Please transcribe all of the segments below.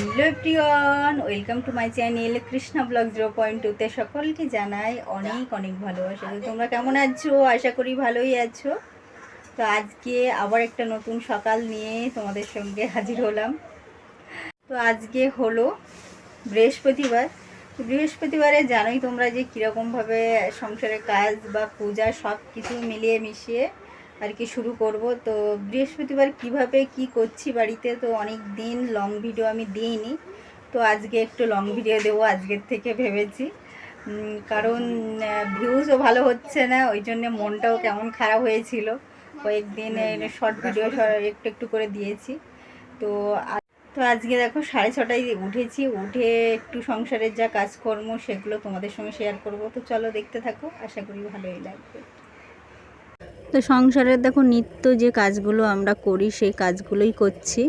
Welcome to my channel Krishna blog zero point টুতে সকলকে জানাই অনেক অনেক ভালোবাসা। তো তোমরা কেমন আছো? আশা করি ভালোই আছো। তো আজকে আবার একটা নতুন সকাল নিয়ে তোমাদের সঙ্গে হাজির হলাম। তো আজকে হলো বৃহস্পতিবার। বৃহস্পতিবারে জানোই তোমরা যে কীরকমভাবে সংসারের কাজ বা পূজা সব কিছু মিলিয়ে মিশিয়ে আর কি শুরু করব। তো বৃহস্পতিবার কীভাবে কি করছি বাড়িতে তো অনেক দিন লং ভিডিও আমি দিইনি। তো আজকে একটু লং ভিডিও দেবো আজকের থেকে ভেবেছি। কারণ ভিউজও ভালো হচ্ছে না ওই জন্য মনটাও কেমন খারাপ হয়েছিল। কয়েকদিন শর্ট ভিডিও একটু একটু করে দিয়েছি। তো তো আজকে দেখো সাড়ে ছটায় উঠেছি উঠে একটু সংসারের যা কাজকর্ম সেগুলো তোমাদের সঙ্গে শেয়ার করব। তো চলো দেখতে থাকো আশা করি ভালোই লাগবে। তো সংসারের দেখো নিত্য যে কাজগুলো আমরা করি, সেই কাজগুলোই করছি।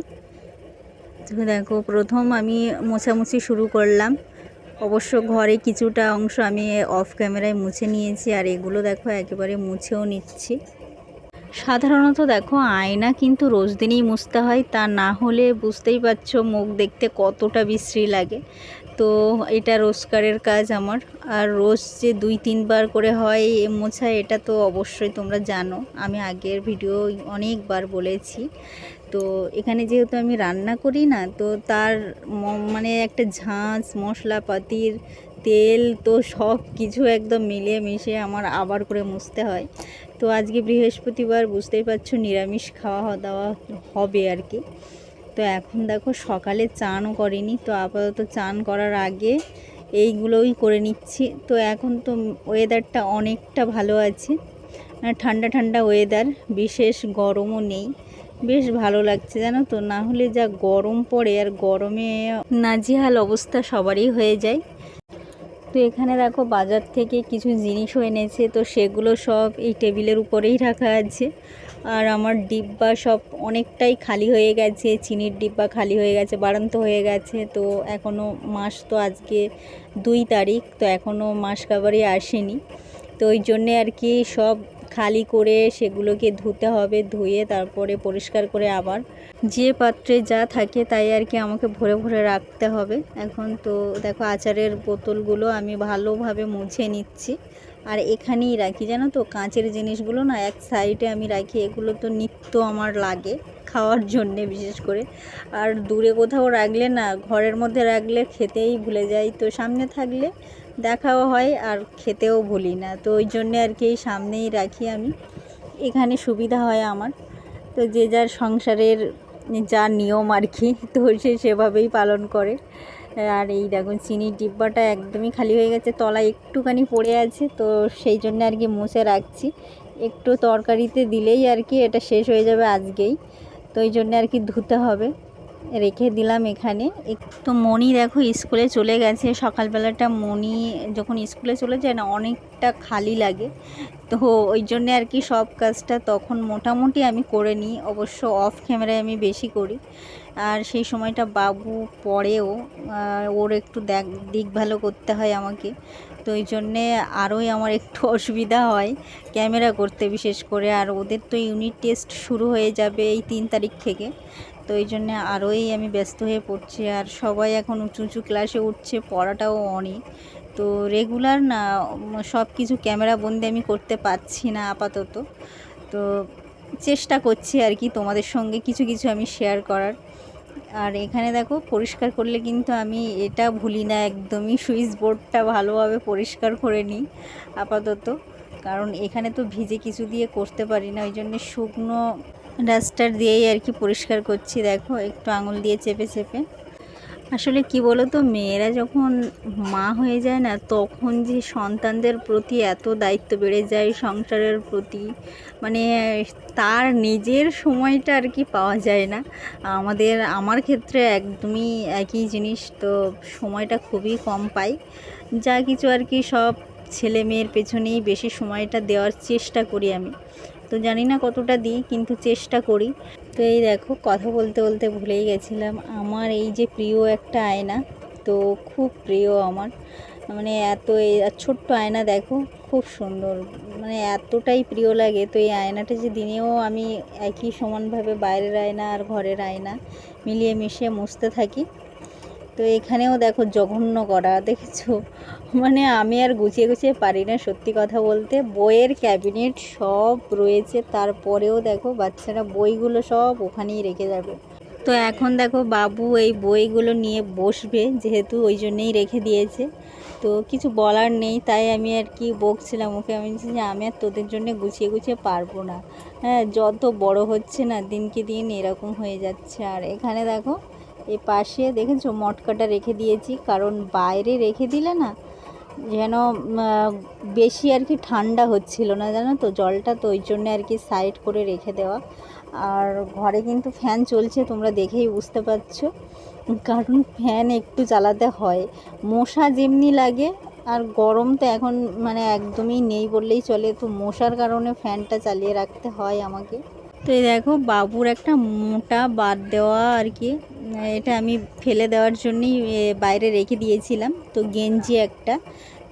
তো দেখো, প্রথম আমি মোছামুছি শুরু করলাম। অবশ্য ঘরে কিছুটা অংশ আমি অফ ক্যামেরায় মুছে নিয়েছি, আর এগুলো দেখো একেবারে মুছেও নিচ্ছি। সাধারণত দেখো আয়না কিন্তু রোজ দিনই মুছতে হয়, তা না হলে বুঝতেই পারছ মুখ দেখতে কতটা বিশ্রী লাগে। তো এটা রোজকারের কাজ আমার। আর রোজ যে দুই, তিনবার করে হয় মোছা, এটা তো অবশ্যই তোমরা জানো। আমি আগের ভিডিও অনেকবার বলেছি। তো এখানে যেহেতু আমি রান্না করি না, তো তার মানে একটা ঝাঁঝ মশলাপাতির তেল, তো সব কিছু একদম মিলিয়ে মিশিয়ে আমার আবার করে মুছতে হয়। তো আজকে বৃহস্পতিবার, বুঝতেই পারছ, নিরামিষ খাওয়া দাওয়া হবে আর কি। তো এখন দেখো সকালে চানও করিনি, তো আপাতত চান করার আগে এইগুলোই করে নিচ্ছি। তো এখন তো ওয়েদারটা অনেকটা ভালো আছে মানে ঠান্ডা ঠান্ডা ওয়েদার বিশেষ গরমও নেই। বেশ ভালো লাগছে জানো তো, না হলে যা গরম পড়ে আর গরমে নাজিহাল অবস্থা সবারই হয়ে যায়। তো এখানে দেখো বাজার থেকে কিছু জিনিসও এনেছে, তো সেগুলো সব এই টেবিলের উপরেই রাখা আছে। আর আমার ডিব্বা সব অনেকটাই খালি হয়ে গেছে, চিনির ডিব্বা খালি হয়ে গেছে, বাড়ন্ত হয়ে গেছে। তো এখনও মাস তো আজকে দুই তারিখ, তো এখনও মাস কাবারই আসেনি। তো ওই জন্যে আর কি সব খালি করে সেগুলোকে ধুতে হবে, ধুয়ে তারপরে পরিষ্কার করে আবার। যে পাত্রে যা থাকে তাই আর কি আমাকে ভরে ভরে রাখতে হবে। এখন তো দেখো আচারের বোতলগুলো আমি ভালোভাবে মুছে নিচ্ছি। আর এখানেই রাখি, জানো তো? কাঁচের জিনিসগুলো না এক সাইডে আমি রাখি, এগুলো তো নিত্য আমার লাগে খাওয়ার জন্যে বিশেষ করে। আর দূরে কোথাও রাখলে না, ঘরের মধ্যে রাখলে খেতেই ভুলে যাই। তো সামনে থাকলে দেখাও হয় আর খেতেও ভুলি না। তো ওই জন্যে আর কি সামনেই রাখি আমি। এখানে সুবিধা হয় আমার। তো যে যার সংসারের যা নিয়ম আর কি, তো সে সেভাবেই পালন করে। আর এই দেখুন, চিনির ডিব্বাটা একদমই খালি হয়ে গেছে, তলায় একটুখানি পড়ে আছে, তো সেই জন্য আর কি মুছে রাখছি। একটু তরকারিতে দিলেই আর কি এটা শেষ হয়ে যাবে আজকেই। তো ওই জন্য আর কি ধুতে হবে। রেখে দিলাম এখানে। এক- তো মনি দেখো স্কুলে চলে গেছে। সকালবেলাটা মনি যখন স্কুলে চলে যায় না, অনেকটা খালি লাগে। তো ওই জন্যে আর কি সব কাজটা তখন মোটামুটি আমি করে নিই। অবশ্য অফ ক্যামেরায় আমি বেশি করি। আর সেই সময়টা বাবু পড়েও ওর একটু দেখ দিক ভালো করতে হয় আমাকে। তো ওই জন্যে আরোই আমার একটু অসুবিধা হয় ক্যামেরা করতে বিশেষ করে। আর ওদের তো ইউনিট টেস্ট শুরু হয়ে যাবে এই তিন তারিখ থেকে। তো এই জন্যে আরোই আমি ব্যস্ত হয়ে পড়ছি। আর সবাই এখন উঁচু উঁচু ক্লাসে উঠছে, পড়াটাও অনেক তো রেগুলার না সব কিছু ক্যামেরা বন্দি আমি করতে পারছি না আপাতত। তো চেষ্টা করছি আর কি তোমাদের সঙ্গে কিছু কিছু আমি শেয়ার করার। আর এখানে দেখো পরিষ্কার করলে কিন্তু আমি এটা ভুলি না, একদমই সুইচ বোর্ডটা ভালোভাবে পরিষ্কার করে নিই আপাতত। কারণ এখানে তো ভিজে কিছু দিয়ে করতে পারি না, ওই জন্য শুকনো ডাস্টার দিয়েই আর কি পরিষ্কার করছি। দেখো একটু আঙুল দিয়ে চেপে চেপে। আসলে কি বলো তো মেয়েরা যখন মা হয়ে যায় না, তখন যে সন্তানদের প্রতি এত দায়িত্ব বেড়ে যায় সংসারের প্রতি মানে তার নিজের সময়টা আর কি পাওয়া যায় না। আমাদের, আমার ক্ষেত্রে একদমই একই জিনিস, তো সময়টা খুবই কম পাই। যা কিছু আর কি সব ছেলে মেয়ের পেছনেই বেশি সময়টা দেওয়ার চেষ্টা করি আমি। তো জানি না কতটা দিই, কিন্তু চেষ্টা করি। তো এই দেখো, কথা বলতে বলতে ভুলেই গেছিলাম। আমার এই যে প্রিয় একটা আয়না, তো খুব প্রিয় আমার। মানে এত এই ছোট্ট আয়না দেখো, খুব সুন্দর। মানে এতটাই প্রিয় লাগে। তো এই আয়নাটা যে দিনেও আমি একই সমানভাবে বাইরের আয়না আর ঘরের আয়না মিলিয়ে মিশিয়ে মুছতে থাকি। তো এখানেও দেখো জঘন্য করা, দেখেছ? মানে আমি আর গুছিয়ে গুছিয়ে পারি না সত্যি কথা বলতে। বইয়ের ক্যাবিনেট সব রয়েছে, তারপরেও দেখো বাচ্চারা বইগুলো সব ওখানেই রেখে যাবে। তো এখন দেখো বাবু এই বইগুলো নিয়ে বসবে, যেহেতু ওই জন্যেই রেখে দিয়েছে। তো কিছু বলার নেই, তাই আমি আর কি বকছিলাম ওকে। আমি যে আমি আর তোদের জন্য গুছিয়ে গুছিয়ে পারব না। হ্যাঁ যত বড় হচ্ছে না, দিনকে দিন এরকম হয়ে যাচ্ছে। আর এখানে দেখো এই পাশে দেখেছ মটকাটা রেখে দিয়েছি, কারণ বাইরে রেখে দিলে না যেন বেশি আর কি ঠান্ডা হচ্ছিল না জানো তো, জলটা তো ওই জন্য আর কি সাইড করে রেখে দেওয়া। আর ঘরে কিন্তু ফ্যান চলছে, তোমরা দেখেই বুঝতে পারছ। কারণ ফ্যান একটু চালাতে হয়। মশা যেমনি লাগে, আর গরম তো এখন মানে একদমই নেই বললেই চলে, তো মশার কারণে ফ্যানটা চালিয়ে রাখতে হয় আমাকে। তো দেখো, বাবুর একটা মোটা বাদ দেওয়া আর কি এটা আমি ফেলে দেওয়ার জন্যই বাইরে রেখে দিয়েছিলাম। তো গেঞ্জি একটা।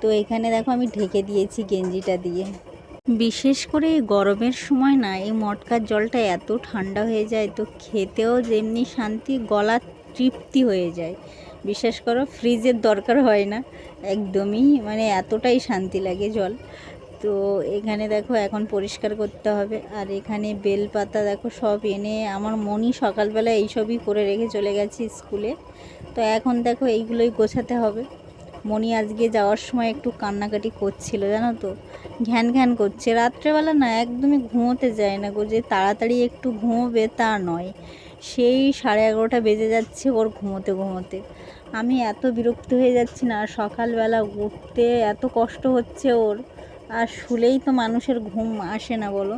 তো এখানে দেখো আমি ঢেকে দিয়েছি গেঞ্জিটা দিয়ে। বিশেষ করে গরমের সময় না, এই মটকার জলটা এত ঠান্ডা হয়ে যায়, তো খেতেও যেমনি শান্তি, গলা তৃপ্তি হয়ে যায়। বিশ্বাস করো, ফ্রিজের দরকার হয় না। একদমই মানে এতটাই শান্তি লাগে জল। তো এখানে দেখো এখন পরিষ্কার করতে হবে। আর এখানে বেলপাতা দেখো সব এনে আমার মনই সকালবেলা এইসবই করে রেখে চলে গেছি স্কুলে। তো এখন দেখো এইগুলোই গোছাতে হবে। মনি আজকে যাওয়ার সময় একটু কান্নাকাটি করছিল, জানো তো? ঘ্যান ঘ্যান করছে। রাত্রেবেলা না একদমই ঘুমোতে যায় না গো, যে তাড়াতাড়ি একটু ঘুমোবে তা নয়। সেই সাড়ে এগারোটা বেজে যাচ্ছে ওর ঘুমোতে ঘুমোতে। আমি এত বিরক্ত হয়ে যাচ্ছি না, সকালবেলা উঠতে এত কষ্ট হচ্ছে ওর। আর শুলেই তো মানুষের ঘুম আসে না, বলো?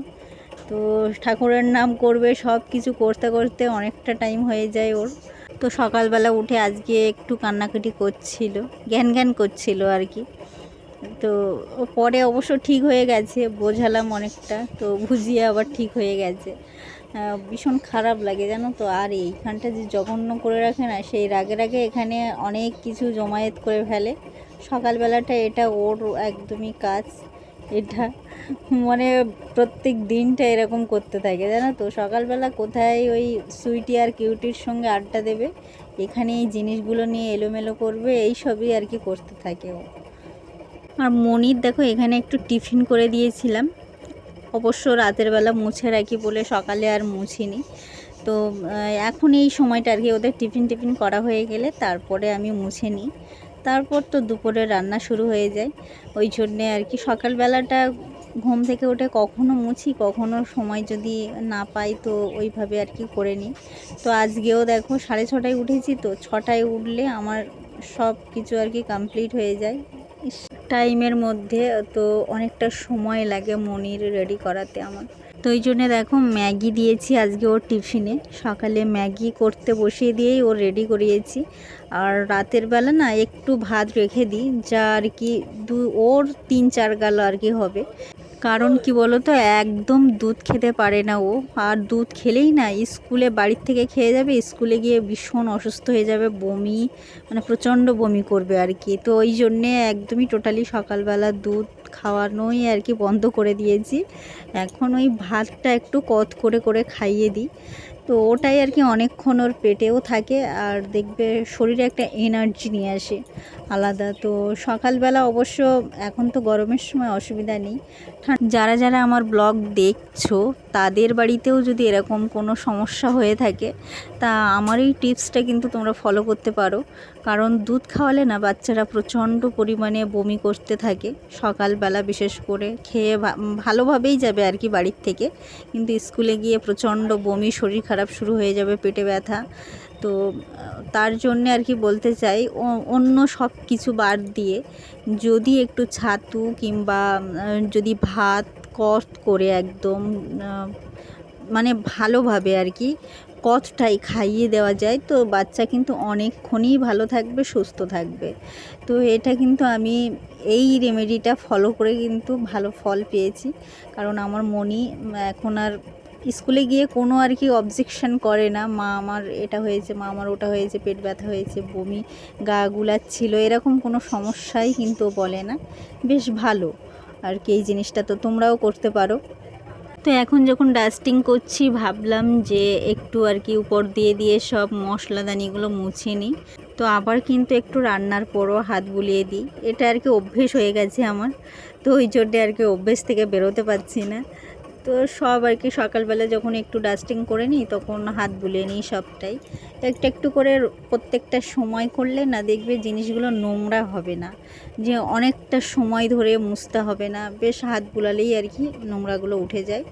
তো ঠাকুরের নাম করবে, সব কিছু করতে করতে অনেকটা টাইম হয়ে যায় ওর। তো সকালবেলা উঠে আজকে একটু কান্নাকাটি করছিল, জ্ঞান জ্ঞান করছিল আর কি। তো পরে অবশ্য ঠিক হয়ে গেছে, বোঝালাম অনেকটা, তো বুঝিয়ে আবার ঠিক হয়ে গেছে। ভীষণ খারাপ লাগে জানো তো, আর এইখানটা যে জঘন্য করে রাখে না, সেই রাগে রাগে এখানে অনেক কিছু জমায়েত করে ফেলে। সকালবেলাটা এটা ওর একদমই কাজ। এটা মানে প্রত্যেক দিনটা এরকম করতে থাকে, জানো তো? সকালবেলা কোথায় ওই সুইটি আর কিউটির সঙ্গে আড্ডা দেবে, এখানে এই জিনিসগুলো নিয়ে এলোমেলো করবে, এই সবই আর কি করতে থাকে ও। আর মনির দেখো, এখানে একটু টিফিন করে দিয়েছিলাম। অবশ্য রাতের বেলা মুছে রাখি বলে সকালে আর মুছিনি। তো এখন এই সময়টা আর কি ওদের টিফিন টিফিন করা হয়ে গেলে তারপরে আমি মুছে নিই। তারপর তো দুপুরে রান্না শুরু হয়ে যায়। ওই জন্যে আর কি সকালবেলাটা ঘুম থেকে উঠে কখনো মুছি, কখনো সময় যদি না পাই তো ওইভাবে আর কি করে নিই। তো আজকেও দেখো সাড়ে ছটায় উঠেছি তো ছটায় উঠলে আমার সব কিছু আর কি কমপ্লিট হয়ে যায়। টাইমের মধ্যে তো অনেকটা সময় লাগে মনির রেডি করাতে আমার। তো ওই জন্যে দেখো ম্যাগি দিয়েছি আজকে ওর টিফিনে। সকালে ম্যাগি করতে বসিয়ে দিয়েই ও রেডি করিয়েছি। আর রাতের বেলা না একটু ভাত রেখে দিই, যা আর কি দু, ওর তিন চার গাল আর কি হবে। কারণ কি বলো তো একদম দুধ খেতে পারে না ও। আর দুধ খেলেই না স্কুলে বাড়ির থেকে খেয়ে যাবে, স্কুলে গিয়ে ভীষণ অসুস্থ হয়ে যাবে, বমি মানে প্রচণ্ড বমি করবে আর কি। তো ওই জন্যে একদমই টোটালি সকালবেলা দুধ খাওয়ানোই আর কি, বন্ধ করে দিয়েছি। এখন ওই ভাতটা একটু কত করে করে খাইয়ে দিই। তো ওটাই আর কি অনেকক্ষণ ওর পেটেও থাকে আর দেখবে শরীরে একটা এনার্জি নিয়ে আসে আলাদা। তো সকালবেলা অবশ্য এখন তো গরমের সময় অসুবিধা নেই। যারা যারা আমার ব্লগ দেখছ তাদের বাড়িতেও যদি এরকম কোনো সমস্যা হয়ে থাকে, তা আমার এই টিপসটা কিন্তু তোমরা ফলো করতে পারো। কারণ দুধ খাওয়ালে না বাচ্চারা প্রচণ্ড পরিমাণে বমি করতে থাকে। সকালবেলা বিশেষ করে খেয়ে ভালোভাবেই যাবে আর কি বাড়ির থেকে। কিন্তু স্কুলে গিয়ে প্রচণ্ড বমি, শরীর খারাপ শুরু হয়ে যাবে, পেটে ব্যথা। তো তার জন্যে আর কি বলতে চাই অন্য সব কিছু বাদ দিয়ে যদি একটু ছাতু কিংবা যদি ভাত কট করে একদম মানে ভালোভাবে আর কি কতটাই খাইয়ে দেওয়া যায়। তো বাচ্চা কিন্তু অনেকক্ষণই ভালো থাকবে, সুস্থ থাকবে। তো এটা কিন্তু আমি এই রেমেডিটা ফলো করে কিন্তু ভালো ফল পেয়েছি। কারণ আমার মনি এখন আর স্কুলে গিয়ে কোনো আর কি অবজেকশন করে না। মা আমার এটা হয়েছে, মা আমার ওটা হয়েছে, পেট ব্যথা হয়েছে, বমি, গা গুলাচ্ছিল, এরকম কোনো সমস্যাই কিন্তু বলে না। বেশ ভালো। আর কি, এই জিনিসটা তো তোমরাও করতে পারো। তো এখন যখন ডাস্টিং করছি, ভাবলাম যে একটু আর কি উপর দিয়ে দিয়ে সব মশলাদানিগুলো মুছে নিই। তো আবার কিন্তু একটু রান্নার পরও হাত বুলিয়ে দিই। এটা আর কি অভ্যেস হয়ে গেছে আমার। তো ওই জন্যে আর কি অভ্যেস থেকে বেরোতে পারছি না। তো সব আর কি সকালবেলা যখন একটু ডাস্টিং করে নিই, তখন হাত বুলিয়ে নিই সবটাই। একটু একটু করে প্রত্যেকটা সময় করলে না দেখবে জিনিসগুলো নোংরা হবে না। যে অনেকটা সময় ধরে মুছতে হবে না, বেশ হাত বুলালেই আর কি নোংরাগুলো উঠে যায়।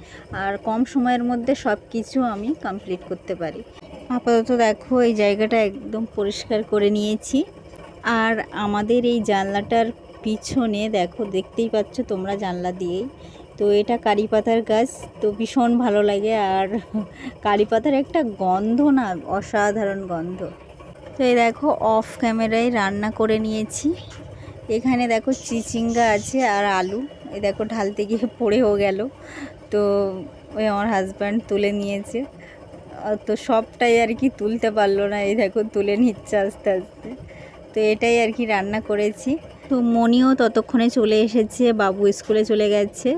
আর কম সময়ের মধ্যে সব কিছু আমি কমপ্লিট করতে পারি। আপাতত দেখো এই জায়গাটা একদম পরিষ্কার করে নিয়েছি। আর আমাদের এই জানলাটার পিছনে দেখো, দেখতেই পাচ্ছ তোমরা জানলা দিয়েই। তো এটা কারি পাতার গাছ, তো ভীষণ ভালো লাগে। আর কারি পাতার একটা গন্ধ না, অসাধারণ গন্ধ। তো এই দেখো অফ ক্যামেরায় রান্না করে নিয়েছি। এখানে দেখো চিচিঙ্গা আছে আর আলু। এই দেখো ঢালতে গিয়ে পড়েও গেল। তো ওই আমার হাজব্যান্ড তুলে নিয়েছে। তো সবটাই আর কি তুলতে পারল না। এই দেখো, তুলে নিচ্ছে আস্তে আস্তে। তো এটাই আর কি রান্না করেছি। তো মনিও ততক্ষণে চলে এসেছে, বাবু স্কুলে চলে গেছে।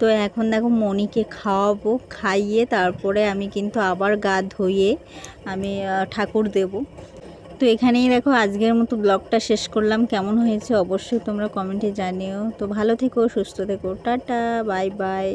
তো এখন দেখো মনিকে খাওয়াবো, খাইয়ে তারপরে আমি কিন্তু আবার গা ধুয়ে আমি ঠাকুর দেব। তো এখানেই দেখো আজকের মতো ব্লগটা শেষ করলাম। কেমন হয়েছে অবশ্যই তোমরা কমেন্টে জানিও। তো ভালো থেকো, সুস্থ থেকো। Tata, bye bye.